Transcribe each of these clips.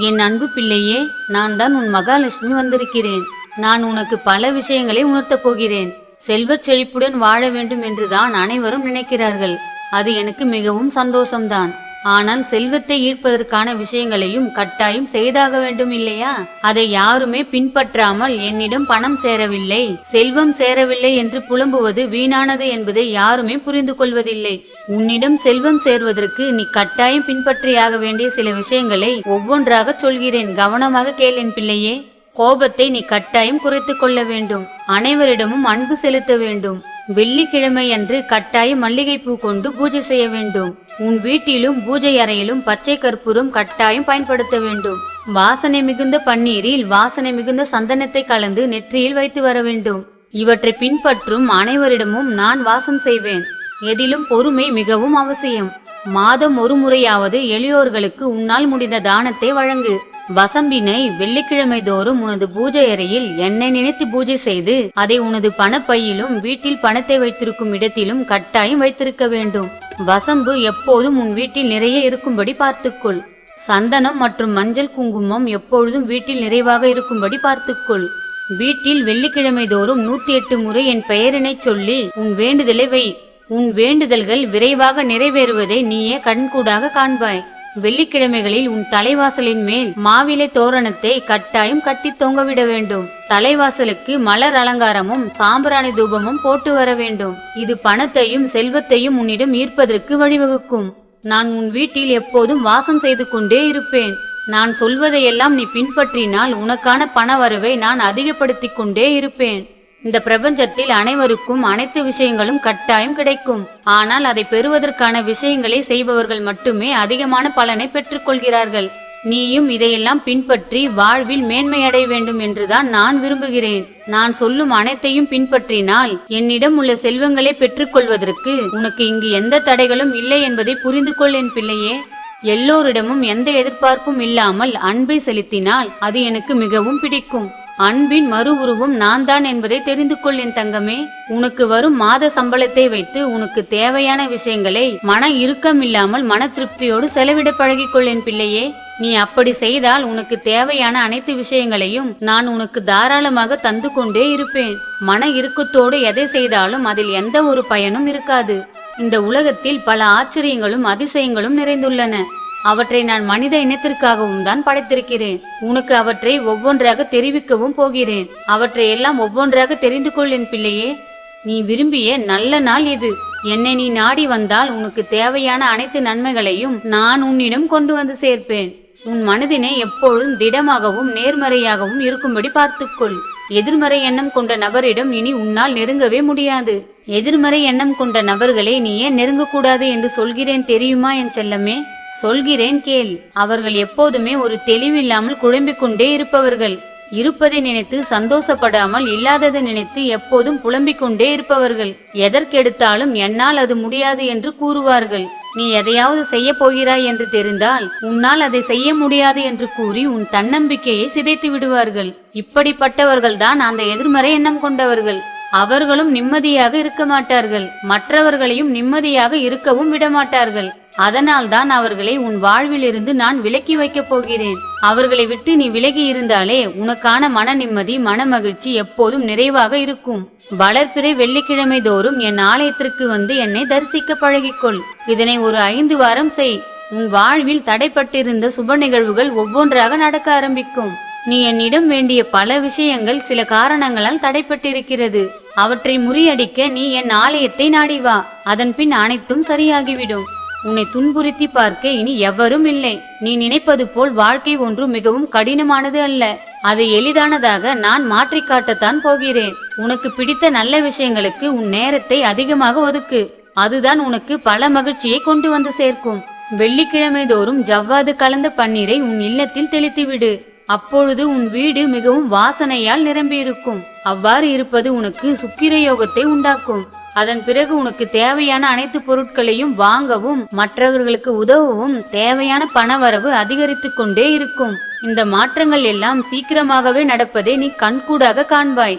என் அன்பு பிள்ளையே நான் தான் உன் மகாலட்சுமி வந்திருக்கிறேன். நான் உனக்கு பல விஷயங்களை உணர்த்தப் போகிறேன். செல்வச் செழிப்புடன் வாழ வேண்டும் என்றுதான் அனைவரும் நினைக்கிறார்கள். அது எனக்கு மிகவும் சந்தோஷம்தான். ஆனால் செல்வத்தை ஈர்ப்பதற்கான விஷயங்களையும் கட்டாயம் செய்தாக வேண்டும் இல்லையா? அதை யாருமே பின்பற்றாமல் என்னிடம் பணம் சேரவில்லை. செல்வம் சேரவில்லை என்று புலம்புவது வீணானது என்பதை யாருமே புரிந்து கொள்வதில்லை. உன்னிடம் செல்வம் சேர்வதற்கு நீ கட்டாயம் பின்பற்றியாக வேண்டிய சில விஷயங்களை ஒவ்வொன்றாக சொல்கிறேன். கவனமாக கேளேன் பிள்ளையே. கோபத்தை நீ கட்டாயம் குறைத்து கொள்ள வேண்டும். அனைவரிடமும் அன்பு செலுத்த வேண்டும். வெள்ளிக்கிழமை அன்று கட்டாயம் மல்லிகைப்பூ கொண்டு பூஜை செய்ய வேண்டும். உன் வீட்டிலும் பூஜை அறையிலும் பச்சை கற்பூரம் கட்டாயம் பயன்படுத்த வேண்டும். வாசனை மிகுந்த பன்னீரில் வாசனை மிகுந்த சந்தனத்தை கலந்து நெற்றியில் வைத்து வர வேண்டும். இவற்றை பின்பற்றும் அனைவரிடமும் நான் வாசம் செய்வேன். எதிலும் பொறுமை மிகவும் அவசியம். மாதம் ஒரு முறையாவது எளியோர்களுக்கு உன்னால் முடிந்த தானத்தை வழங்கு. வசம்பினை வெள்ளிக்கிழமை தோறும் உனது பூஜை அறையில் என்னை நினைத்து பூஜை செய்து அதை உனது பணப்பையிலும் வீட்டில் பணத்தை வைத்திருக்கும் இடத்திலும் கட்டாயம் வைத்திருக்க வேண்டும். வசம்பு எப்போதும் உன் வீட்டில் நிறைய இருக்கும்படி பார்த்துக்கொள். சந்தனம் மற்றும் மஞ்சள் குங்குமம் எப்பொழுதும் வீட்டில் நிறைவாக இருக்கும்படி பார்த்துக்கொள். வீட்டில் வெள்ளிக்கிழமை தோறும் நூத்தி எட்டு முறை என் பெயரினை சொல்லி உன் வேண்டுதலை வை. உன் வேண்டுதல்கள் விரைவாக நிறைவேறுவதை நீயே கண்கூடாக காண்பாய். வெள்ளிக்கிழமைகளில் உன் தலைவாசலின் மேல் மாவிலை தோரணத்தை கட்டாயம் கட்டி தொங்கவிட வேண்டும். தலைவாசலுக்கு மலர் அலங்காரமும் சாம்பிராணி தூபமும் போட்டு வர வேண்டும். இது பணத்தையும் செல்வத்தையும் உன்னிடம் ஈர்ப்பதற்கு வழிவகுக்கும். நான் உன் வீட்டில் எப்போதும் வாசம் செய்து கொண்டே இருப்பேன். நான் சொல்வதையெல்லாம் நீ பின்பற்றினால் உனக்கான பண வரவை நான் அதிகப்படுத்திக் கொண்டே இருப்பேன். இந்த பிரபஞ்சத்தில் அனைவருக்கும் அனைத்து விஷயங்களும் கட்டாயம் கிடைக்கும். ஆனால் அதை பெறுவதற்கான விஷயங்களை செய்பவர்கள் மட்டுமே அதிகமான பலனை பெற்றுக்கொள்கிறார்கள். நீயும் இதையெல்லாம் பின்பற்றி வாழ்வில் மேன்மையடைய வேண்டும் என்றுதான் நான் விரும்புகிறேன். நான் சொல்லும் அனைத்தையும் பின்பற்றினால் என்னிடம் உள்ள செல்வங்களை பெற்றுக்கொள்வதற்கு உனக்கு இங்கு எந்த தடைகளும் இல்லை என்பதை புரிந்து கொள் என் பிள்ளையே. எல்லோரிடமும் எந்த எதிர்பார்ப்பும் இல்லாமல் அன்பை செலுத்தினால் அது எனக்கு மிகவும் பிடிக்கும். அன்பின் மறு உருவம் நான் தான் என்பதை தெரிந்து கொள் என் தங்கமே உனக்கு வரும் மாத சம்பளத்தை வைத்து உனக்கு தேவையான விஷயங்களை மன இறுக்கம் இல்லாமல் மன திருப்தியோடு செலவிட பழகிக்கொள் என் பிள்ளையே நீ அப்படி செய்தால் உனக்கு தேவையான அனைத்து விஷயங்களையும் நான் உனக்கு தாராளமாக தந்து கொண்டே இருப்பேன். மன இறுக்கத்தோடு எதை செய்தாலும் அதில் எந்த ஒரு பயனும் இருக்காது. இந்த உலகத்தில் பல ஆச்சரியங்களும் அதிசயங்களும் நிறைந்துள்ளன. அவற்றை நான் மனித இனத்திற்காகவும் தான் படைத்திருக்கிறேன். உனக்கு அவற்றை ஒவ்வொன்றாக தெரிவிக்கவும் போகிறேன். அவற்றை எல்லாம் ஒவ்வொன்றாக தெரிந்து கொள் என் பிள்ளையே. நீ விரும்பிய நல்ல நாள் இது. என்னை நீ நாடி வந்தால் உனக்கு தேவையான அனைத்து நன்மைகளையும் நான் உன்னிடம் கொண்டு வந்து சேர்ப்பேன். உன் மனதினை எப்பொழுதும் திடமாகவும் நேர்மறையாகவும் இருக்கும்படி பார்த்துக்கொள். எதிர்மறை எண்ணம் கொண்ட நபரிடம் இனி உன்னால் நெருங்கவே முடியாது. எதிர்மறை எண்ணம் கொண்ட நபர்களை நீ ஏன் நெருங்கக்கூடாது என்று சொல்கிறேன் தெரியுமா என் செல்லமே? சொல்கிறேன் கேள் அவர்கள் எப்போதுமே ஒரு தெளிவில்லாமல் குழம்பிக் கொண்டே இருப்பவர்கள். இருப்பதை நினைத்து சந்தோஷப்படாமல் இல்லாததை நினைத்து எப்போதும் புலம்பிக் கொண்டே இருப்பவர்கள். எதற்கெடுத்தாலும் என்னால் அது முடியாது என்று கூறுவார்கள். நீ எதையாவது செய்ய போகிறாய் என்று தெரிந்தால் உன்னால் அதை செய்ய முடியாது என்று கூறி உன் தன்னம்பிக்கையை சிதைத்து விடுவார்கள். இப்படிப்பட்டவர்கள் தான் அந்த எதிர்மறை எண்ணம் கொண்டவர்கள். அவர்களும் நிம்மதியாக இருக்க மாட்டார்கள். மற்றவர்களையும் நிம்மதியாக இருக்கவும் விடமாட்டார்கள். அதனால்தான் அவர்களை உன் வாழ்விலிருந்து நான் விலக்கி வைக்கப் போகிறேன். அவர்களை விட்டு நீ விலகி இருந்தாலே உனக்கான மன நிம்மதி மன மகிழ்ச்சி எப்போதும் நிறைவாக இருக்கும். வளர்ப்பிறை வெள்ளிக்கிழமை தோறும் என் ஆலயத்திற்கு வந்து என்னை தரிசிக்க பழகிக்கொள். இதனை ஒரு ஐந்து வாரம் செய். உன் வாழ்வில் தடைப்பட்டிருந்த சுப நிகழ்வுகள் ஒவ்வொன்றாக நடக்க ஆரம்பிக்கும். நீ என்னிடம் வேண்டிய பல விஷயங்கள் சில காரணங்களால் தடைப்பட்டிருக்கிறது. அவற்றை முறியடிக்க நீ என் ஆலயத்தை நாடி வா. அதன் பின் அனைத்தும் சரியாகிவிடும். உன்னை துன்புறுத்தி பார்க்க இனி எவரும் இல்லை. நீ நினைப்பது போல் வாழ்க்கை ஒன்று மிகவும் கடினமானது அல்ல. அதை எளிதானதாக நான் மாற்றி காட்டத்தான் போகிறேன். உனக்கு பிடித்த நல்ல விஷயங்களுக்கு உன் நேரத்தை அதிகமாக ஒதுக்கு. அதுதான் உனக்கு பல மகிழ்ச்சியை கொண்டு வந்து சேர்க்கும். வெள்ளிக்கிழமை தோறும் ஜவ்வாது கலந்த பன்னீரை உன் இல்லத்தில் தெளித்துவிடு. அப்பொழுது உன் வீடு மிகவும் வாசனையால் நிரம்பியிருக்கும். அவ்வாறு இருப்பது உனக்கு சுக்கிர யோகத்தை உண்டாக்கும். அதன் பிறகு உனக்கு தேவையான அனைத்து பொருட்களையும் வாங்கவும் மற்றவர்களுக்கு உதவவும் தேவையான பணவரவு அதிகரித்து கொண்டே இருக்கும். இந்த மாற்றங்கள் எல்லாம் சீக்கிரமாகவே நடப்பதை நீ கண்கூடாக காண்பாய்.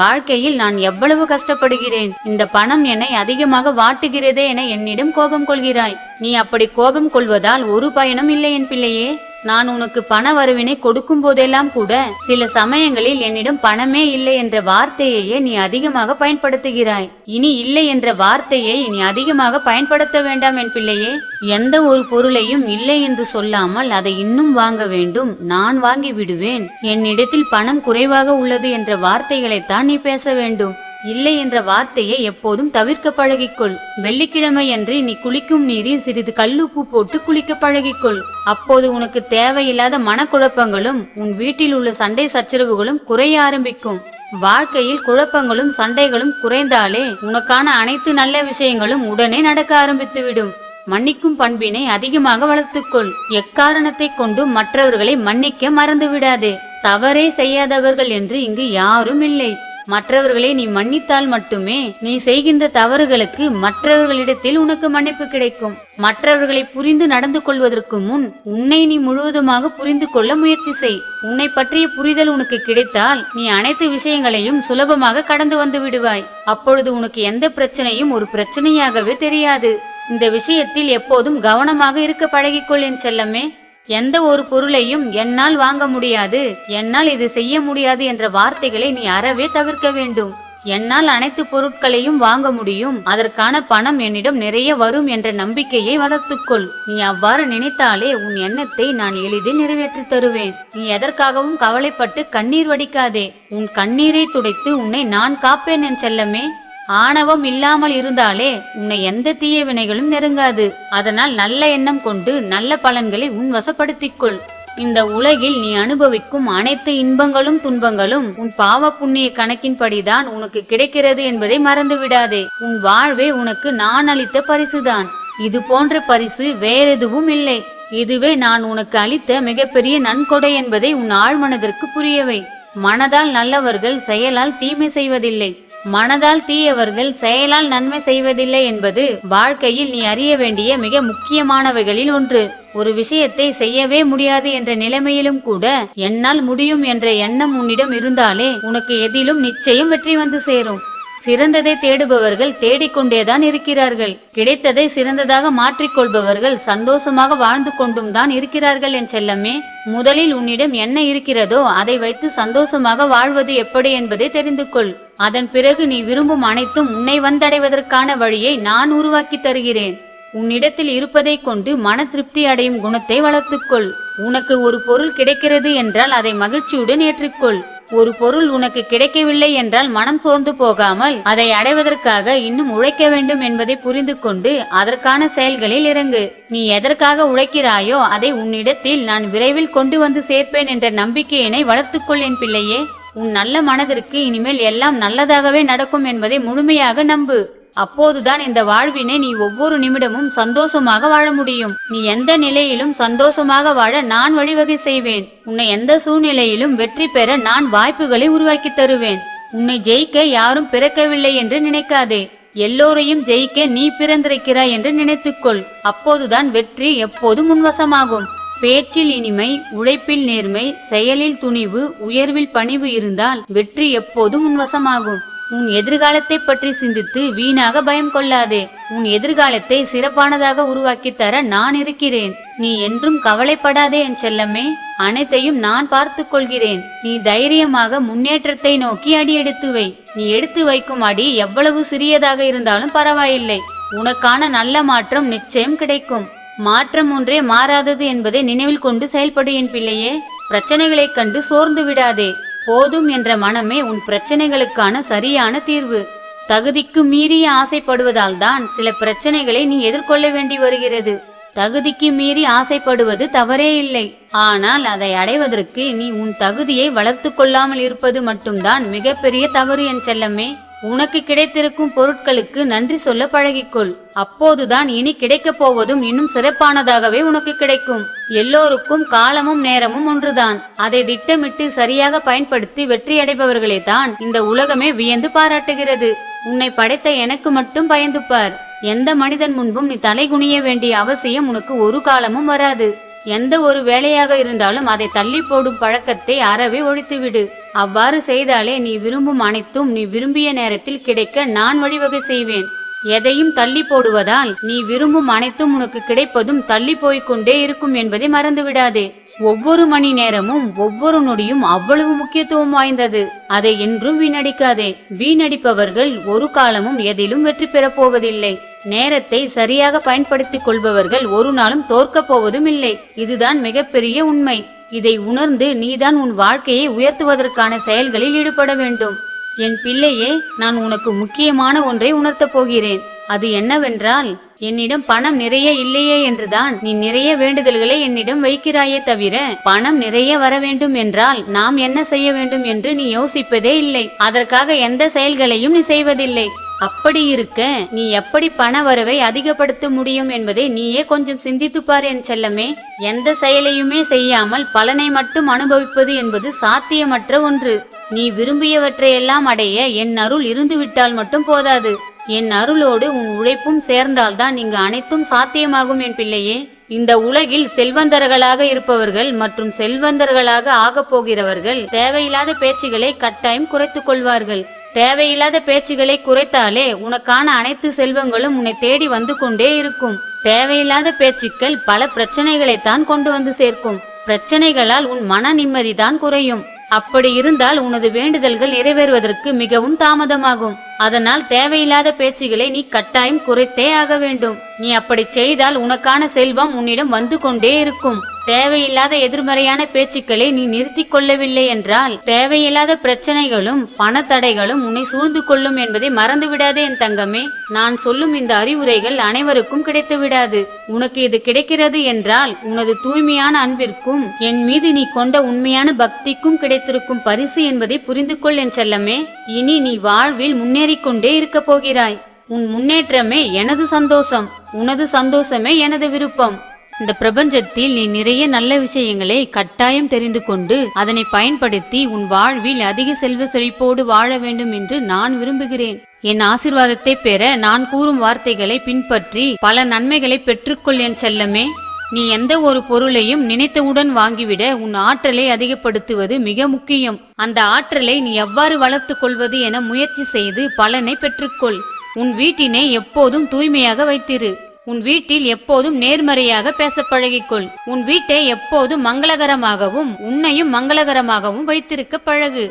வாழ்க்கையில் நான் எவ்வளவு கஷ்டப்படுகிறேன். இந்த பணம் என்னை அதிகமாக வாட்டுகிறதே என என்னிடம் கோபம் கொள்கிறாய். நீ அப்படி கோபம் கொள்வதால் ஒரு பயனும் இல்லை என் பிள்ளையே. நான் உனக்கு பண வரவினை கொடுக்கும் போதெல்லாம் கூட சில சமயங்களில் என்னிடம் பணமே இல்லை என்ற வார்த்தையையே நீ அதிகமாக பயன்படுத்துகிறாய். இனி இல்லை என்ற வார்த்தையை நீ அதிகமாக பயன்படுத்த வேண்டாம் என் பிள்ளையே. எந்த ஒரு பொருளையும் இல்லை என்று சொல்லாமல் அதை இன்னும் வாங்க வேண்டும். நான் வாங்கி விடுவேன். என்னிடத்தில் பணம் குறைவாக உள்ளது என்ற வார்த்தைகளைத்தான் நீ பேச வேண்டும். இல்லை என்ற வார்த்தையை எப்போதும் தவிர்க்க பழகிக்கொள். வெள்ளிக்கிழமை அன்று நீ குளிக்கும் நீரில் சிறிது கல்லுப்பு போட்டு குளிக்க பழகிக்கொள். அப்போது உனக்கு தேவையில்லாத மனக்குழப்பங்களும் உன் வீட்டில் உள்ள சண்டை சச்சரவுகளும் குறைய ஆரம்பிக்கும். வாழ்க்கையில் குழப்பங்களும் சண்டைகளும் குறைந்தாலே உனக்கான அனைத்து நல்ல விஷயங்களும் உடனே நடக்க ஆரம்பித்துவிடும். மன்னிக்கும் பண்பினை அதிகமாக வளர்த்துக்கொள். எக்காரணத்தை கொண்டும் மற்றவர்களை மன்னிக்க மறந்துவிடாதே. தவறே செய்யாதவர்கள் என்று இங்கு யாரும் இல்லை. மற்றவர்களை நீ மன்னித்தால் மட்டுமே நீ செய்கின்ற தவறுகளுக்கு மற்றவர்களிடத்தில் உனக்கு மன்னிப்பு கிடைக்கும். மற்றவர்களை புரிந்து நடந்து கொள்வதற்கு முன் உன்னை நீ முழுவதுமாக புரிந்து கொள்ள முயற்சி செய். உன்னை பற்றிய புரிதல் உனக்கு கிடைத்தால் நீ அனைத்து விஷயங்களையும் சுலபமாக கடந்து வந்து விடுவாய். அப்பொழுது உனக்கு எந்த பிரச்சனையும் ஒரு பிரச்சனையாகவே தெரியாது. இந்த விஷயத்தில் எப்போதும் கவனமாக இருக்க பழகிக்கொள் என் செல்லமே. எந்த ஒரு பொருளையும் என்னால் வாங்க முடியாது. என்னால் இது செய்ய முடியாது என்ற வார்த்தைகளை நீ அறவே தவிர்க்க வேண்டும். என்னால் அனைத்து பொருட்களையும் வாங்க முடியும். அதற்கான பணம் என்னிடம் நிறைய வரும் என்ற நம்பிக்கையை வளர்த்துக்கொள். நீ அவ்வாறு நினைத்தாலே உன் எண்ணத்தை நான் எளிதில் நிறைவேற்றித் தருவேன். நீ எதற்காகவும் கவலைப்பட்டு கண்ணீர் வடிக்காதே. உன் கண்ணீரை துடைத்து உன்னை நான் காப்பேன் என் செல்லமே. ஆணவம் இல்லாமல் இருந்தாலே உன்னை எந்த தீய வினைகளும் நெருங்காது. அதனால் நல்ல எண்ணம் கொண்டு நல்ல பலன்களை உன் வசப்படுத்திக்கொள் இந்த உலகில் நீ அனுபவிக்கும் அனைத்து இன்பங்களும் துன்பங்களும் உன் பாவ புண்ணிய கணக்கின்படிதான் உனக்கு கிடைக்கிறது என்பதை மறந்து விடாதே உன் வாழ்வே உனக்கு நான் அளித்த பரிசுதான். இது போன்ற பரிசு வேறெதுவும் இல்லை. இதுவே நான் உனக்கு அளித்த மிகப்பெரிய நன்கொடை என்பதை உன் ஆழ்மனதிற்கு புரியவை. மனதால் நல்லவர்கள் செயலால் தீமை செய்வதில்லை. மனதால் தீயவர்கள் செயலால் நன்மை செய்வதில்லை என்பது வாழ்க்கையில் நீ அறிய வேண்டிய மிக முக்கியமானவைகளில் ஒன்று. ஒரு விஷயத்தை செய்யவே முடியாது என்ற நிலைமையிலும் கூட என்னால் முடியும் என்ற எண்ணம் உன்னிடம் இருந்தாலே உனக்கு எதிலும் நிச்சயம் வெற்றி வந்து சேரும். சிறந்ததை தேடுபவர்கள் தேடிக்கொண்டேதான் இருக்கிறார்கள். கிடைத்ததை சிறந்ததாக மாற்றிக்கொள்பவர்கள் சந்தோஷமாக வாழ்ந்து கொண்டும் தான் இருக்கிறார்கள் என் செல்லமே. முதலில் உன்னிடம் என்ன இருக்கிறதோ அதை வைத்து சந்தோஷமாக வாழ்வது எப்படி என்பதை தெரிந்து கொள். அதன் பிறகு நீ விரும்பும் அனைத்தும் உன்னை வந்தடைவதற்கான வழியை நான் உருவாக்கி தருகிறேன். உன்னிடத்தில் இருப்பதை கொண்டு மன திருப்தி அடையும் குணத்தை வளர்த்துக்கொள். உனக்கு ஒரு பொருள் கிடைக்கிறது என்றால் அதை மகிழ்ச்சியுடன் ஏற்றுக்கொள். ஒரு பொருள் உனக்கு கிடைக்கவில்லை என்றால் மனம் சோர்ந்து போகாமல் அதை அடைவதற்காக இன்னும் உழைக்க வேண்டும் என்பதை புரிந்து கொண்டு அதற்கான செயல்களில் இறங்கு. நீ எதற்காக உழைக்கிறாயோ அதை உன்னிடத்தில் நான் விரைவில் கொண்டு வந்து சேர்ப்பேன் என்ற நம்பிக்கையினை வளர்த்துக்கொள் என் பிள்ளையே. உன் நல்ல மனதிற்கு இனிமேல் எல்லாம் நல்லதாகவே நடக்கும் என்பதை முழுமையாக நம்பு. அப்போதுதான் இந்த வாழ்வினை நீ ஒவ்வொரு நிமிடமும் சந்தோஷமாக வாழ முடியும். நீ எந்த நிலையிலும் சந்தோஷமாக வாழ நான் வழிவகை செய்வேன். உன்னை எந்த சூழ்நிலையிலும் வெற்றி பெற நான் வாய்ப்புகளை உருவாக்கி தருவேன். உன்னை ஜெயிக்க யாரும் பிறக்கவில்லை என்று நினைக்காதே. எல்லோரையும் ஜெயிக்க நீ பிறந்திருக்கிறாய் என்று நினைத்துக்கொள். அப்போதுதான் வெற்றி எப்போதும் உன்வசமாகும் பேச்சில் இனிமை உழைப்பில் நேர்மை செயலில் துணிவு உயர்வில் பணிவு இருந்தால் வெற்றி எப்போதும் உன்வசமாகும். உன் எதிர்காலத்தை பற்றி சிந்தித்து வீணாக பயம் கொள்ளாதே. உன் எதிர்காலத்தை சிறப்பானதாக உருவாக்கி தர நான் இருக்கிறேன். நீ என்றும் கவலைப்படாதே என் செல்லமே. அனைத்தையும் நான் பார்த்து கொள்கிறேன். நீ தைரியமாக முன்னேற்றத்தை நோக்கி அடி எடுத்து வை. நீ எடுத்து வைக்கும் அடி எவ்வளவு சிறியதாக இருந்தாலும் பரவாயில்லை. உனக்கான நல்ல மாற்றம் நிச்சயம் கிடைக்கும். மாற்றம் ஒன்றே மாறாதது என்பதை நினைவில் கொண்டு செயல்படு என் பிள்ளையே. பிரச்சனைகளைக் கண்டு சோர்ந்து விடாதே. போதும் என்ற மனமே உன் பிரச்சனைகளுக்கான சரியான தீர்வு. தகுதிக்கு மீறிய ஆசைப்படுவதால் தான் சில பிரச்சனைகளை நீ எதிர்கொள்ள வேண்டி வருகிறது. தகுதிக்கு மீறி ஆசைப்படுவது தவறே இல்லை. ஆனால் அதை அடைவதற்கு நீ உன் தகுதியை வளர்த்து கொள்ளாமல் இருப்பது மட்டும்தான் மிகப்பெரிய தவறு என் செல்லமே. உனக்கு கிடைத்திருக்கும் பொருட்களுக்கு நன்றி சொல்ல பழகிக்கொள். அப்போதுதான் இனி கிடைக்கப் போவதும் இன்னும் சிறப்பானதாகவே உனக்கு கிடைக்கும். எல்லோருக்கும் காலமும் நேரமும் ஒன்றுதான். அதை திட்டமிட்டு சரியாக பயன்படுத்தி வெற்றியடைபவர்களே தான் இந்த உலகமே வியந்து பாராட்டுகிறது. உன்னை படைத்த எனக்கு மட்டும் பயந்துப்பார். எந்த மனிதன் முன்பும் நீ தலை குனிய வேண்டிய அவசியம் உனக்கு ஒரு காலமும் வராது. எந்த ஒரு வேலையாக இருந்தாலும் அதை தள்ளி போடும் பழக்கத்தை அறவே ஒழித்துவிடு. அவ்வாறு செய்தாலே நீ விரும்பும் அனைத்தும் நீ விரும்பிய நேரத்தில் கிடைக்க நான் வழிவகை செய்வேன். எதையும் தள்ளி போடுவதால் நீ விரும்பும் அனைத்தும் உனக்கு கிடைப்பதும் தள்ளி போய்கொண்டே இருக்கும் என்பதை மறந்துவிடாதே. ஒவ்வொரு மணி நேரமும் ஒவ்வொரு நொடியும் அவ்வளவு முக்கியத்துவம் வாய்ந்தது. அதை என்றும் வீணடிக்காதே. வீணடிப்பவர்கள் ஒரு காலமும் எதிலும் வெற்றி பெறப் போவதில்லை. நேரத்தை சரியாக பயன்படுத்திக் கொள்பவர்கள் ஒரு நாளும் தோற்கப் போவதும் இல்லை. இதுதான் மிகப்பெரிய உண்மை. இதை உணர்ந்து நீதான் உன் வாழ்க்கையை உயர்த்துவதற்கான செயல்களில் ஈடுபட வேண்டும். என் பிள்ளையே நான் உனக்கு முக்கியமான ஒன்றை உணர்த்தப் போகிறேன். அது என்னவென்றால் என்னிடம் பணம் நிறைய இல்லையே என்றுதான் நீ நிறைய வேண்டுதல்களை என்னிடம் வைக்கிறாயே தவிர பணம் நிறைய வர வேண்டும் என்றால் நாம் என்ன செய்ய வேண்டும் என்று நீ யோசிப்பதே இல்லை. அதற்காக எந்த செயல்களையும் நீ செய்வதில்லை. அப்படி இருக்க நீ எப்படி பண வரவை அதிகப்படுத்த முடியும் என்பதை நீயே கொஞ்சம் சிந்தித்துப் பார் என் செல்லமே. எந்த செயலையுமே செய்யாமல் பலனை மட்டும் அனுபவிப்பது என்பது சாத்தியமற்ற ஒன்று. நீ விரும்பியவற்றையெல்லாம் அடைய என் அருள் இருந்துவிட்டால் மட்டும் போதாது. என் அருளோடு உன் உழைப்பும் சேர்ந்தால்தான் இங்கு அனைத்தும் சாத்தியமாகும் என் பிள்ளையே. இந்த உலகில் செல்வந்தர்களாக இருப்பவர்கள் மற்றும் செல்வந்தர்களாக ஆகப் போகிறவர்கள் தேவையில்லாத பேச்சுகளை கட்டாயம் குறைத்துக் கொள்வார்கள். தேவையில்லாத பேச்சுகளை குறைத்தாலே உனக்கான அனைத்து செல்வங்களும் உன்னை தேடி வந்து கொண்டே இருக்கும். தேவையில்லாத பேச்சுக்கள் பல பிரச்சனைகளை தான் கொண்டு வந்து சேர்க்கும். பிரச்சனைகளால் உன் மன நிம்மதி தான் குறையும். அப்படி இருந்தால் உனது வேண்டுதல்கள் நிறைவேறுவதற்கு மிகவும் தாமதமாகும். அதனால் தேவையில்லாத பேச்சுகளை நீ கட்டாயம் குறைத்தே ஆக வேண்டும். நீ அப்படி செய்தால் உனக்கான செல்வம் உன்னிடம் வந்து கொண்டே இருக்கும். தேவையில்லாத எதிர்மறையான பேச்சுக்களை நீ நிறுத்தி கொள்ளவில்லை என்றால் தேவையில்லாத பிரச்சனைகளும் பணத்தடைகளும் உன்னை சூழ்ந்து கொள்ளும் என்பதை மறந்து விடாதே என் தங்கமே. நான் சொல்லும் இந்த அறிவுரைகள் அனைவருக்கும் கிடைத்து விடாது உனக்கு இது கிடைக்கிறது என்றால் உனது தூய்மையான அன்பிற்கும் என் மீது நீ கொண்ட உண்மையான பக்திக்கும் கிடைத்திருக்கும் பரிசு என்பதை புரிந்து கொள் என் செல்லமே. இனி நீ வாழ்வில் முன்னேறிக்கொண்டே இருக்கப் போகிறாய். உன் முன்னேற்றமே எனது சந்தோஷம். உனது சந்தோஷமே எனது விருப்பம். இந்த பிரபஞ்சத்தில் நீ நிறைய நல்ல விஷயங்களை கட்டாயம் தெரிந்து கொண்டு அதனை பயன்படுத்தி உன் வாழ்வில் அதிக செல்வ செழிப்போடு வாழ வேண்டும் என்று நான் விரும்புகிறேன். என் ஆசிர்வாதத்தை பெற நான் கூறும் வார்த்தைகளை பின்பற்றி பல நன்மைகளை பெற்றுக்கொள் என் செல்லமே. நீ எந்த ஒரு பொருளையும் நினைத்தவுடன் வாங்கிவிட உன் ஆற்றலை அதிகப்படுத்துவது மிக முக்கியம். அந்த ஆற்றலை நீ எவ்வாறு வளர்த்து கொள்வது என முயற்சி செய்து பலனை பெற்றுக்கொள். உன் வீட்டினை எப்போதும் தூய்மையாக வைத்திரு. உன் வீட்டில் எப்போதும் நேர்மறையாக பேச பழகிக்கொள். உன் வீட்டை எப்போதும் மங்களகரமாகவும் உன்னையும் மங்களகரமாகவும் வைத்திருக்க பழகு.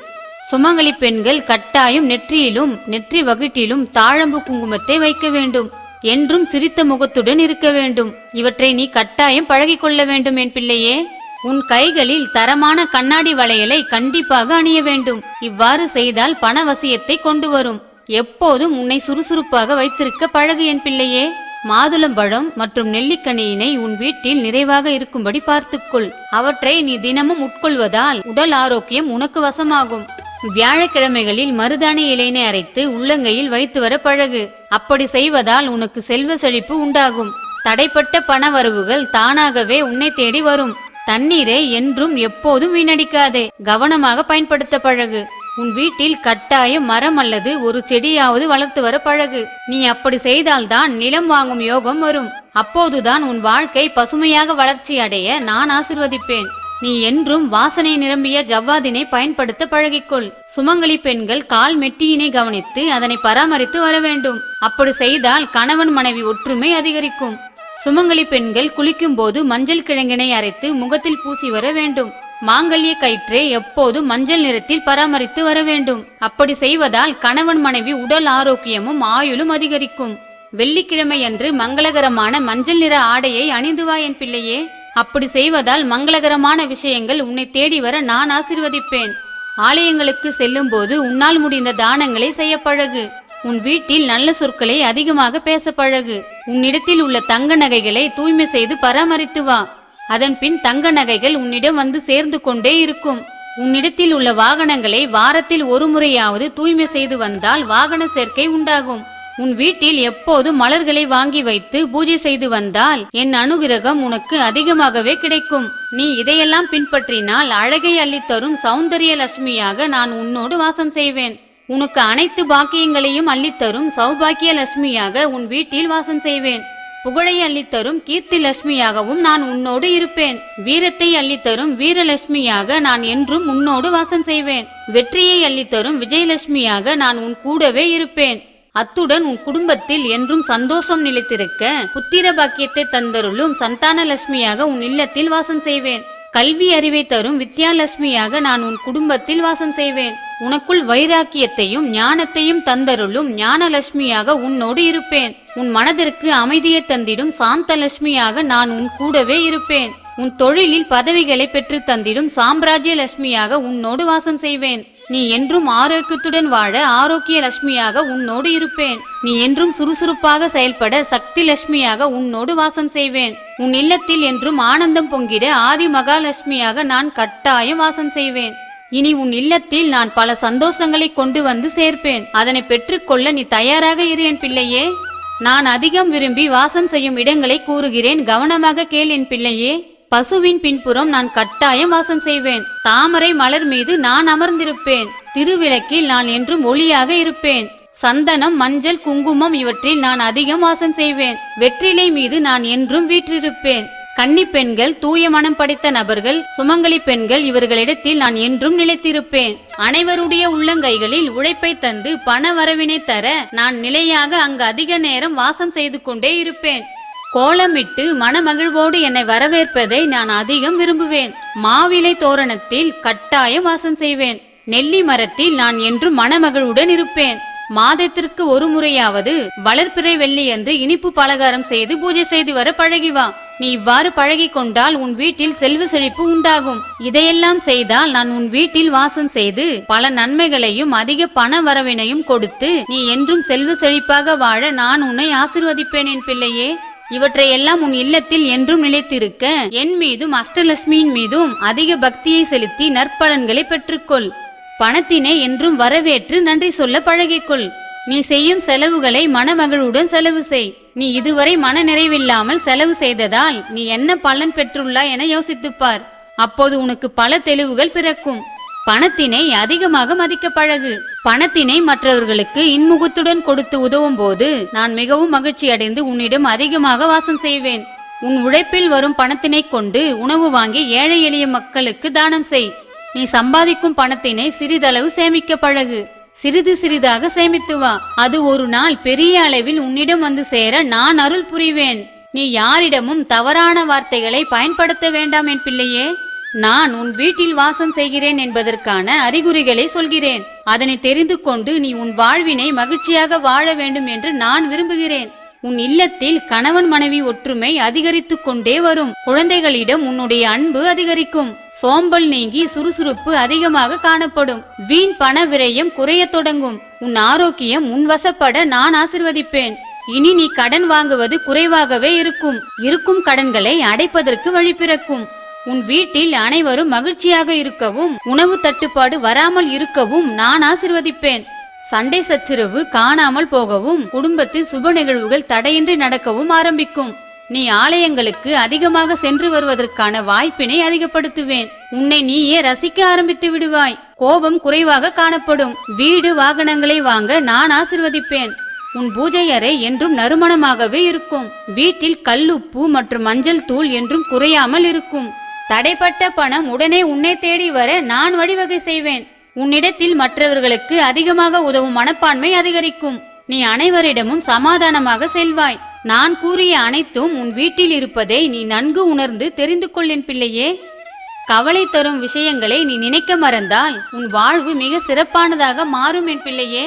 சுமங்கலி பெண்கள் கட்டாயம் நெற்றியிலும் நெற்றி வகுட்டிலும் தாழம்பு குங்குமத்தை வைக்க வேண்டும். என்றும் சிரித்த முகத்துடன் இருக்க வேண்டும். இவற்றை நீ கட்டாயம் பழகிக்கொள்ள வேண்டும் என் பிள்ளையே. உன் கைகளில் தரமான கண்ணாடி வளையலை கண்டிப்பாக அணிய வேண்டும். இவ்வாறு செய்தால் பணவசியத்தை கொண்டு வரும். எப்போதும் உன்னை சுறுசுறுப்பாக வைத்திருக்க பழகு என் பிள்ளையே. மாதுளம்பழம் மற்றும் நெல்லிக்கனியினை உன் வீட்டில் நிறைவாக இருக்கும்படி பார்த்துக்கொள். அவற்றை நீ தினமும் உட்கொள்வதால் உடல் ஆரோக்கியம் உனக்கு வசமாகும். வியாழக்கிழமைகளில் மருதாணி இலையினை அரைத்து உள்ளங்கையில் வைத்து வர பழகு. அப்படி செய்வதால் உனக்கு செல்வ செழிப்பு உண்டாகும். தடைப்பட்ட பண வரவுகள் தானாகவே உன்னை தேடி வரும். தண்ணீரை என்றும் எப்போதும் வீணடிக்காதே. கவனமாக பயன்படுத்த பழகு. உன் வீட்டில் கட்டாயம் மரம் அல்லது ஒரு செடியாவது வளர்த்து வர பழகு. நீ அப்படி செய்தால்தான் நிலம் வாங்கும் யோகம் வரும். அப்போதுதான் உன் வாழ்க்கை பசுமையாக வளர்ச்சி அடைய நான் ஆசிர்வதிப்பேன். நீ என்றும் வாசனை நிரம்பிய ஜவ்வாதினை பயன்படுத்த பழகிக்கொள். சுமங்கலி பெண்கள் கால் மெட்டியினை கவனித்து அதனை பராமரித்து வர வேண்டும். அப்படி செய்தால் கணவன் மனைவி ஒற்றுமை அதிகரிக்கும். சுமங்கலி பெண்கள் குளிக்கும் போது மஞ்சள் கிழங்கினை அரைத்து முகத்தில் பூசி வர வேண்டும். மாங்கல்ய கயிற்றை எப்போதும் மஞ்சள் நிறத்தில் பராமரித்து வர வேண்டும் அப்படி செய்வதால் கணவன் மனைவி உடல் ஆரோக்கியமும் ஆயுளும் அதிகரிக்கும். வெள்ளிக்கிழமை அன்று மங்களகரமான மஞ்சள் நிற ஆடையை அணிந்து வா என் பிள்ளையே. அப்படி செய்வதால் மங்களகரமான விஷயங்கள் உன்னை தேடி வர நான் ஆசிர்வதிப்பேன். ஆலயங்களுக்கு செல்லும் போது உன்னால் முடிந்த தானங்களை செய்ய பழகு. உன் வீட்டில் நல்ல சொற்களை அதிகமாக பேச பழகு. உன்னிடத்தில் உள்ள தங்க நகைகளை தூய்மை செய்து பராமரித்து வா. அதன் பின் தங்க நகைகள் உன்னிடம் வந்து சேர்ந்து கொண்டே இருக்கும். உன்னிடத்தில் உள்ள வாகனங்களை வாரத்தில் ஒரு முறையாவது தூய்மை செய்து வந்தால் வாகன சேர்க்கை உண்டாகும். உன் வீட்டில் எப்போதும் மலர்களை வாங்கி வைத்து பூஜை செய்து வந்தால் என் அனுகிரகம் உனக்கு அதிகமாகவே கிடைக்கும். நீ இதையெல்லாம் பின்பற்றினால் அழகை அள்ளித்தரும் சௌந்தரிய லட்சுமியாக நான் உன்னோடு வாசம் செய்வேன். உனக்கு அனைத்து பாக்கியங்களையும் அள்ளித்தரும் சௌபாக்கிய லட்சுமியாக உன் வீட்டில் வாசம் செய்வேன். புகழை அள்ளித்தரும் கீர்த்தி லட்சுமியாகவும் நான் உன்னோடு இருப்பேன். வீரத்தை அள்ளித்தரும் வீரலட்சுமியாக நான் என்றும் உன்னோடு வாசம் செய்வேன். வெற்றியை அள்ளித்தரும் விஜயலட்சுமியாக நான் உன் கூடவே இருப்பேன். அத்துடன் உன் குடும்பத்தில் என்றும் சந்தோஷம் நிலைத்திருக்க புத்திர பாக்கியத்தை தந்தருளும் சந்தான லட்சுமியாக உன் இல்லத்தில் வாசம் செய்வேன். கல்வி அறிவை தரும் வித்யாலட்சுமியாக நான் உன் குடும்பத்தில் வாசம் செய்வேன். உனக்குள் வைராக்கியத்தையும் ஞானத்தையும் தந்தருளும் ஞானலட்சுமியாக உன்னோடு இருப்பேன். உன் மனதிற்கு அமைதியை தந்திடும் சாந்தலட்சுமியாக நான் உன் கூடவே இருப்பேன். உன் தொழிலில் பதவிகளை பெற்று தந்திடும் சாம்ராஜ்ய லட்சுமியாக உன்னோடு வாசம் செய்வேன். நீ என்றும் ஆரோக்கியத்துடன் வாழ ஆரோக்கிய லட்சுமியாக உன்னோடு இருப்பேன். நீ என்றும் சுறுசுறுப்பாக செயல்பட சக்தி லட்சுமியாக உன்னோடு வாசம் செய்வேன். உன் இல்லத்தில் என்றும் ஆனந்தம் பொங்கிட ஆதி மகாலட்சுமியாக நான் கட்டாயம் வாசம் செய்வேன். இனி உன் இல்லத்தில் நான் பல சந்தோஷங்களை கொண்டு வந்து சேர்ப்பேன். அதனை பெற்றுக்கொள்ள நீ தயாராக இரு என் பிள்ளையே. நான் அதிகம் விரும்பி வாசம் செய்யும் இடங்களை கூறுகிறேன். கவனமாக கேள் என் பிள்ளையே. பசுவின் பின்புறம் நான் கட்டாயம் வாசம் செய்வேன். தாமரை மலர் மீது நான் அமர்ந்திருப்பேன். திருவிளக்கில் நான் என்றும் ஒளியாக இருப்பேன். சந்தனம் மஞ்சள் குங்குமம் இவற்றில் நான் அதிகம் வாசம் செய்வேன். வெற்றிலை மீது நான் என்றும் வீற்றிருப்பேன். கன்னி பெண்கள் தூய மனம் படைத்த நபர்கள் சுமங்கலி பெண்கள் இவர்களிடத்தில் நான் என்றும் நிலைத்திருப்பேன். அனைவருடைய உள்ளங்கைகளில் உழைப்பை தந்து பண வரவினை தர நான் நிலையாக அங்கு அதிக நேரம் வாசம் செய்து கொண்டே இருப்பேன். கோலமிட்டு மனமகிழ்வோடு என்னை வரவேற்பதை நான் அதிகம் விரும்புவேன். மாவிலை தோரணத்தில் கட்டாயம் வாசம் செய்வேன். நெல்லி மரத்தில் நான் என்றும் மனமகிழ்வுடன் இருப்பேன். மாதத்திற்கு ஒரு முறையாவது வளர்ப்பிறை வெள்ளியன்று இனிப்பு பலகாரம் செய்து பூஜை செய்து வர பழகி வா. நீ இவ்வாறு பழகி கொண்டால் உன் வீட்டில் செல்வ செழிப்பு உண்டாகும். இதையெல்லாம் செய்தால் நான் உன் வீட்டில் வாசம் செய்து பல நன்மைகளையும் அதிக பண வரவினையும் கொடுத்து நீ என்றும் செல்வ செழிப்பாக வாழ நான் உன்னை ஆசிர்வதிப்பேன் என் பிள்ளையே. இவற்றையெல்லாம் உன் இல்லத்தில் என்றும் நிலைத்திருக்க என் மீதும் அஷ்டலட்சுமியின் மீதும் அதிக பக்தியை செலுத்தி நற்பலன்களை பெற்றுக்கொள். பணத்தினை என்றும் வரவேற்று நன்றி சொல்ல பழகிக்கொள். நீ செய்யும் செலவுகளை மனமகிழ்வுடன் செலவு செய். நீ இதுவரை மன நிறைவில்லாமல் செலவு செய்ததால் நீ என்ன பலன் பெற்றுள்ளாய் என யோசித்துப்பார். அப்போது உனக்கு பல தெளிவுகள் பிறக்கும். பணத்தினை அதிகமாக மதிக்க பழகு. பணத்தினை மற்றவர்களுக்கு இன்முகத்துடன் கொடுத்து உதவும் போது நான் மிகவும் மகிழ்ச்சி அடைந்து உன்னிடம் அதிகமாக வாசம் செய்வேன். உன் உழைப்பில் வரும் பணத்தினை கொண்டு உணவு வாங்கி ஏழை எளிய மக்களுக்கு தானம் செய். நீ சம்பாதிக்கும் பணத்தினை சிறிதளவு சேமிக்க பழகு. சிறிது சிறிதாக சேமித்து வா. அது ஒரு நாள் பெரிய அளவில் உன்னிடம் வந்து சேர நான் அருள் புரிவேன். நீ யாரிடமும் தவறான வார்த்தைகளை பயன்படுத்த வேண்டாம் என் பிள்ளையே. நான் உன் வீட்டில் வாசம் செய்கிறேன் என்பதற்கான அறிகுறிகளை சொல்கிறேன். அதனை தெரிந்து கொண்டு நீ உன் வாழ்வினை மகிழ்ச்சியாக வாழ வேண்டும் என்று நான் விரும்புகிறேன். உன் இல்லத்தில் கணவன் மனைவி ஒற்றுமை அதிகரித்து கொண்டே வரும். குழந்தைகளிடம் உன்னுடைய அன்பு அதிகரிக்கும். சோம்பல் நீங்கி சுறுசுறுப்பு அதிகமாக காணப்படும். வீண் பண விரயம் குறையத் தொடங்கும். உன் ஆரோக்கியம் உன் வசப்பட நான் ஆசிர்வதிப்பேன். இனி நீ கடன் வாங்குவது குறைவாகவே இருக்கும். இருக்கும் கடன்களை அடைப்பதற்கு வழி பிறக்கும். உன் வீட்டில் அனைவரும் மகிழ்ச்சியாக இருக்கவும் உணவு தட்டுப்பாடு வராமல் இருக்கவும் நான் ஆசிர்வதிப்பேன். சண்டை சச்சரவு காணாமல் போகவும் குடும்பத்தில் சுப நிகழ்வுகள் தடையின்றி நடக்கவும் ஆரம்பிக்கும். நீ ஆலயங்களுக்கு அதிகமாக சென்று வருவதற்கான வாய்ப்பினை அதிகப்படுத்துவேன். உன்னை நீயே ரசிக்க ஆரம்பித்து விடுவாய். கோபம் குறைவாக காணப்படும். வீடு வாகனங்களை வாங்க நான் ஆசிர்வதிப்பேன். உன் பூஜை அறை என்றும் நறுமணமாகவே இருக்கும். வீட்டில் கல்லுப்பு மற்றும் மஞ்சள் தூள் என்றும் குறையாமல் இருக்கும். தடைப்பட்ட பணம் உடனே உன்னை தேடி வர நான் வழிவகை செய்வேன். உன்னிடத்தில் மற்றவர்களுக்கு அதிகமாக உதவும் மனப்பான்மை அதிகரிக்கும். நீ அனைவரிடமும் சமாதானமாக செல்வாய். நான் கூறிய அனைத்தும் உன் வீட்டில் இருப்பதை நீ நன்கு உணர்ந்து தெரிந்து கொள்ளேன் பிள்ளையே. கவலை தரும் விஷயங்களை நீ நினைக்க மறந்தால் உன் வாழ்வு மிக சிறப்பானதாக மாறும் என் பிள்ளையே.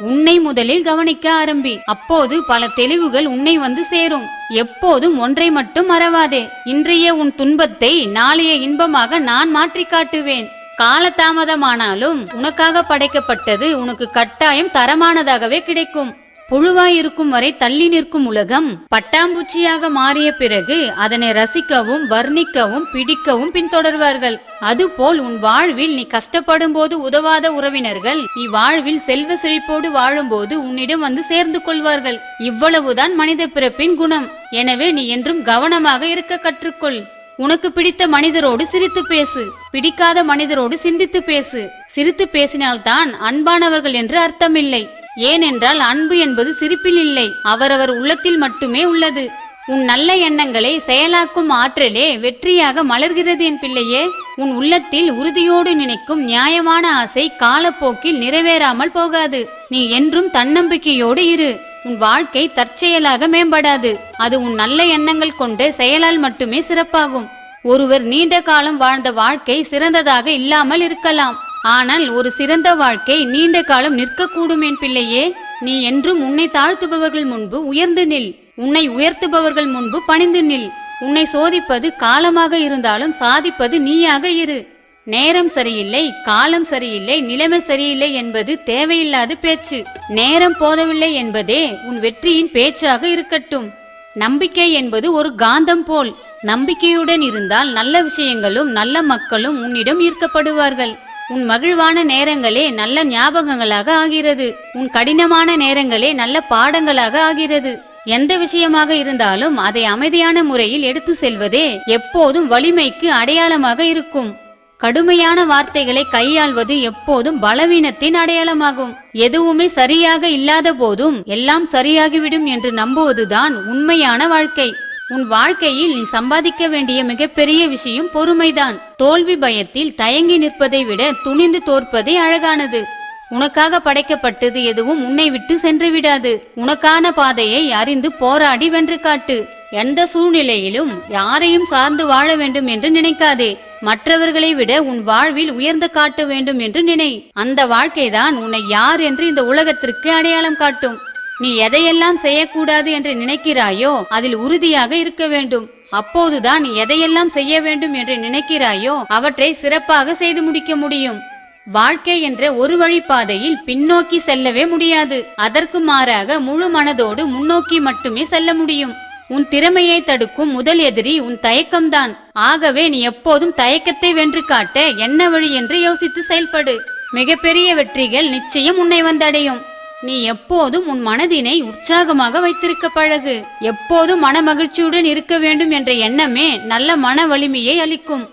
உன்னை முதலில் கவனிக்க ஆரம்பி. அப்போது பல தெளிவுகள் உன்னை வந்து சேரும். எப்போதும் ஒன்றை மட்டும் மறவாதே. இன்றைய உன் துன்பத்தை நாளைய இன்பமாக நான் மாற்றி காட்டுவேன். காலதாமதமானாலும் உனக்காக படைக்கப்பட்டது உனக்கு கட்டாயம் தரமானதாகவே கிடைக்கும். புழுவாய் இருக்கும் வரை தள்ளி நிற்கும் உலகம். பட்டாம்பூச்சியாக மாறிய பிறகு அதனை ரசிக்கவும் வர்ணிக்கவும் பிடிக்கவும் பின்தொடர்வார்கள். அதுபோல் உன் வாழ்வில் நீ கஷ்டப்படும் போது உதவாத உறவினர்கள் நீ வாழ்வில் செல்வ செழிப்போடு வாழும்போது உன்னிடம் வந்து சேர்ந்து கொள்வார்கள். இவ்வளவுதான் மனித பிறப்பின் குணம். எனவே நீ என்றும் கவனமாக இருக்க கற்றுக்கொள். உனக்கு பிடித்த மனிதரோடு சிரித்து பேசு. பிடிக்காத மனிதரோடு சிந்தித்து பேசு. சிரித்து பேசினால்தான் அன்பானவர்கள் என்று அர்த்தமில்லை. ஏனென்றால் அன்பு என்பது சிரிப்பில் இல்லை அவரவர் உள்ளத்தில் மட்டுமே உள்ளது. உன் நல்ல எண்ணங்களை செயலாக்கும் ஆற்றலே வெற்றியாக மலர்கிறது என் பிள்ளையே. உன் உள்ளத்தில் உறுதியோடு நினைக்கும் நியாயமான ஆசை காலப்போக்கில் நிறைவேறாமல் போகாது. நீ என்றும் தன்னம்பிக்கையோடு இரு. உன் வாழ்க்கை தற்செயலாக மேம்படாது. அது உன் நல்ல எண்ணங்கள் கொண்ட செயலால் மட்டுமே சிறப்பாகும். ஒருவர் நீண்ட காலம் வாழ்ந்த வாழ்க்கை சிறந்ததாக இல்லாமல் இருக்கலாம். ஆனால் ஒரு சிறந்த வாழ்க்கை நீண்ட காலம் நிற்கக்கூடும் என் பிள்ளையே. நீ என்றும் உன்னை தாழ்த்துபவர்கள் முன்பு உயர்ந்து நில். உன்னை உயர்த்துபவர்கள் முன்பு பணிந்து நில். உன்னை சோதிப்பது காலமாக இருந்தாலும் சாதிப்பது நீயாக இரு. நேரம் சரியில்லை காலம் சரியில்லை நிலைமை சரியில்லை என்பது தேவையில்லாத பேச்சு. நேரம் போதவில்லை என்பதே உன் வெற்றியின் பேச்சாக இருக்கட்டும். நம்பிக்கை என்பது ஒரு காந்தம் போல். நம்பிக்கையுடன் இருந்தால் நல்ல விஷயங்களும் நல்ல மக்களும் உன்னிடம் ஈர்க்கப்படுவார்கள். உன் மகிழ்வான நேரங்களே நல்ல ஞாபகங்களாக ஆகிறது. உன் கடினமான நேரங்களே நல்ல பாடங்களாக ஆகிறது. எந்த விஷயமாக இருந்தாலும் அதை அமைதியான முறையில் எடுத்து செல்வதே எப்போதும் வலிமைக்கு அடையாளமாக இருக்கும். கடுமையான வார்த்தைகளை கையாள்வது எப்போதும் பலவீனத்தின் அடையாளமாகும். எதுவுமே சரியாக இல்லாத போதும் எல்லாம் சரியாகிவிடும் என்று நம்புவதுதான் உண்மையான வாழ்க்கை. உன் வாழ்க்கையில் நீ சம்பாதிக்க வேண்டிய மிகப்பெரிய விஷயம் பொறுமைதான். தோல்வி பயத்தில் தயங்கி நிற்பதை விட துணிந்து தோற்பதே அழகானது. உனக்காக படைக்கப்பட்டது எதுவும் உன்னை விட்டு சென்று விடாது. உனக்கான பாதையை அறிந்து போராடி வென்று காட்டு. எந்த சூழ்நிலையிலும் யாரையும் சார்ந்து வாழ வேண்டும் என்று நினைக்காதே. மற்றவர்களை விட உன் வாழ்வில் உயர்ந்து காட்ட வேண்டும் என்று நினை. அந்த வாழ்க்கைதான் உன்னை யார் என்று இந்த உலகத்திற்கு அடையாளம் காட்டும். நீ எதையெல்லாம் செய்யக்கூடாது என்று நினைக்கிறாயோ அதில் உறுதியாக இருக்க வேண்டும். அப்போதுதான் நீ எதையெல்லாம் செய்ய வேண்டும் என்று நினைக்கிறாயோ அவற்றை சிறப்பாக செய்து முடிக்க முடியும். வாழ்க்கை என்ற ஒரு வழிப்பாதையில் பின்னோக்கி செல்லவே முடியாது. அதற்கு மாறாக முழு மனதோடு முன்னோக்கி மட்டுமே செல்ல முடியும். உன் திறமையை தடுக்கும் முதல் எதிரி உன் தயக்கம்தான். ஆகவே நீ எப்போதும் தயக்கத்தை வென்று காட்ட என்ன வழி என்று யோசித்து செயல்படு. மிகப்பெரிய வெற்றிகள் நிச்சயம் உன்னை வந்தடையும். நீ எப்போதும் உன் மனதினை உற்சாகமாக வைத்திருக்க பழகு. எப்போதும் மன மகிழ்ச்சியுடன் இருக்க வேண்டும் என்ற எண்ணமே நல்ல மன வலிமையை அளிக்கும்.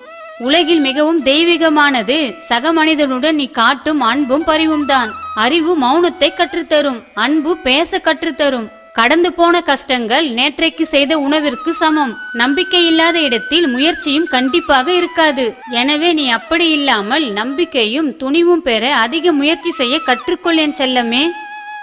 உலகில் மிகவும் தெய்வீகமானது சக மனிதனுடன் நீ காட்டும் அன்பும் பரிவும் தான். அறிவு மௌனத்தை கற்றுத்தரும் அன்பு பேச கற்றுத்தரும். கடந்து போன கஷ்டங்கள் நேற்றைக்கு செய்த உணவிற்கு சமம். நம்பிக்கை இல்லாத இடத்தில் முயற்சியும் கண்டிப்பாக இருக்காது. எனவே நீ அப்படி இல்லாமல் நம்பிக்கையும் துணிவும் பெற அதிக முயற்சி செய்ய கற்றுக்கொள் என் செல்லமே.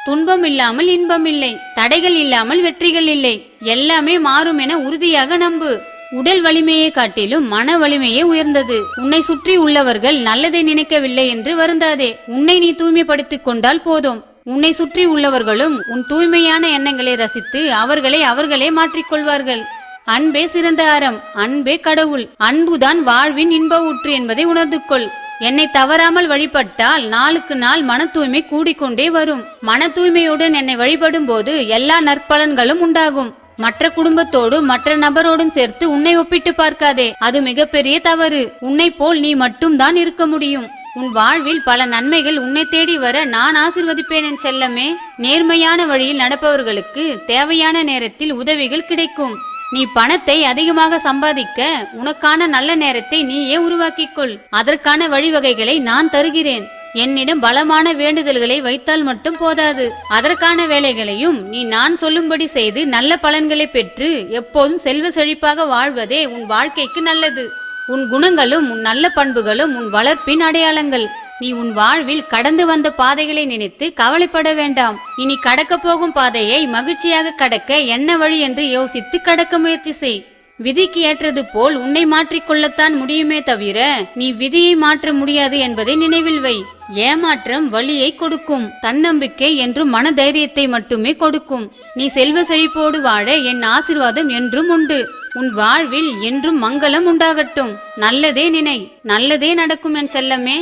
துன்பம் இல்லாமல் இன்பம் இல்லை தடைகள் இல்லாமல் வெற்றிகள் இல்லை எல்லாமே மாறும் என உறுதியாக நம்பு. உடல் வலிமையை காட்டிலும் மன வலிமையே உயர்ந்தது. உன்னை சுற்றி உள்ளவர்கள் நல்லதை நினைக்கவில்லை என்று வருந்தாதே. உன்னை நீ தூய்மைப்படுத்திக் கொண்டால் போதும். உன்னை சுற்றி உள்ளவர்களும் உன் தூய்மையான எண்ணங்களை ரசித்து அவர்களை அவர்களே மாற்றிக்கொள்வார்கள் அன்பே சிறந்த அறம் அன்பே கடவுள் அன்புதான் வாழ்வின் இன்ப ஊற்று என்பதை உணர்ந்து கொள் என்னை தவறாமல் வழிபட்டால் நாளுக்கு நாள் மன தூய்மை கூடிக்கொண்டே வரும். மன தூய்மையுடன் என்னை வழிபடும் போது எல்லா நற்பலன்களும் உண்டாகும். மற்ற குடும்பத்தோடும் மற்ற நபரோடும் சேர்த்து உன்னை ஒப்பிட்டு பார்க்காதே. அது மிகப்பெரிய தவறு. உன்னை போல் நீ மட்டும்தான் இருக்க முடியும். உன் வாழ்வில் பல நன்மைகள் உன்னை தேடி வர நான் ஆசிர்வதிப்பேன் என் செல்லமே. நேர்மையான வழியில் நடப்பவர்களுக்கு தேவையான நேரத்தில் உதவிகள் கிடைக்கும். நீ பணத்தை அதிகமாக சம்பாதிக்க உனக்கான நல்ல நேரத்தை நீயே உருவாக்கிக்கொள். அதற்கான வழிவகைகளை நான் தருகிறேன். என்னிடம் பலமான வேண்டுதல்களை வைத்தால் மட்டும் போதாது. அதற்கான வேலைகளையும் நீ நான் சொல்லும்படி செய்து நல்ல பலன்களை பெற்று எப்போதும் செல்வ செழிப்பாக வாழ்வதே உன் வாழ்க்கைக்கு நல்லது. உன் குணங்களும் உன் நல்ல பண்புகளும் உன் வளர்ப்பின் அடையாளங்கள். நீ உன் வாழ்வில் கடந்து வந்த பாதைகளை நினைத்து கவலைப்பட வேண்டாம். இனி கடக்க போகும் பாதையை மகிழ்ச்சியாக கடக்க என்ன வழி என்று யோசித்து கடக்க முயற்சி செய். விதிக்கு ஏற்றது போல் உன்னை மாற்றிக்கொள்ளத்தான் முடியுமே தவிர நீ விதியை மாற்ற முடியாது என்பதை நினைவில் வை. ஏமாற்றம் வழியை கொடுக்கும் தன்னம்பிக்கை என்றும் மன தைரியத்தை மட்டுமே கொடுக்கும். நீ செல்வ செழிப்போடு வாழ என் ஆசிர்வாதம் என்றும் உண்டு. உன் வாழ்வில் என்றும் மங்களம் உண்டாகட்டும். நல்லதே நினை நல்லதே நடக்கும் என் செல்லமே.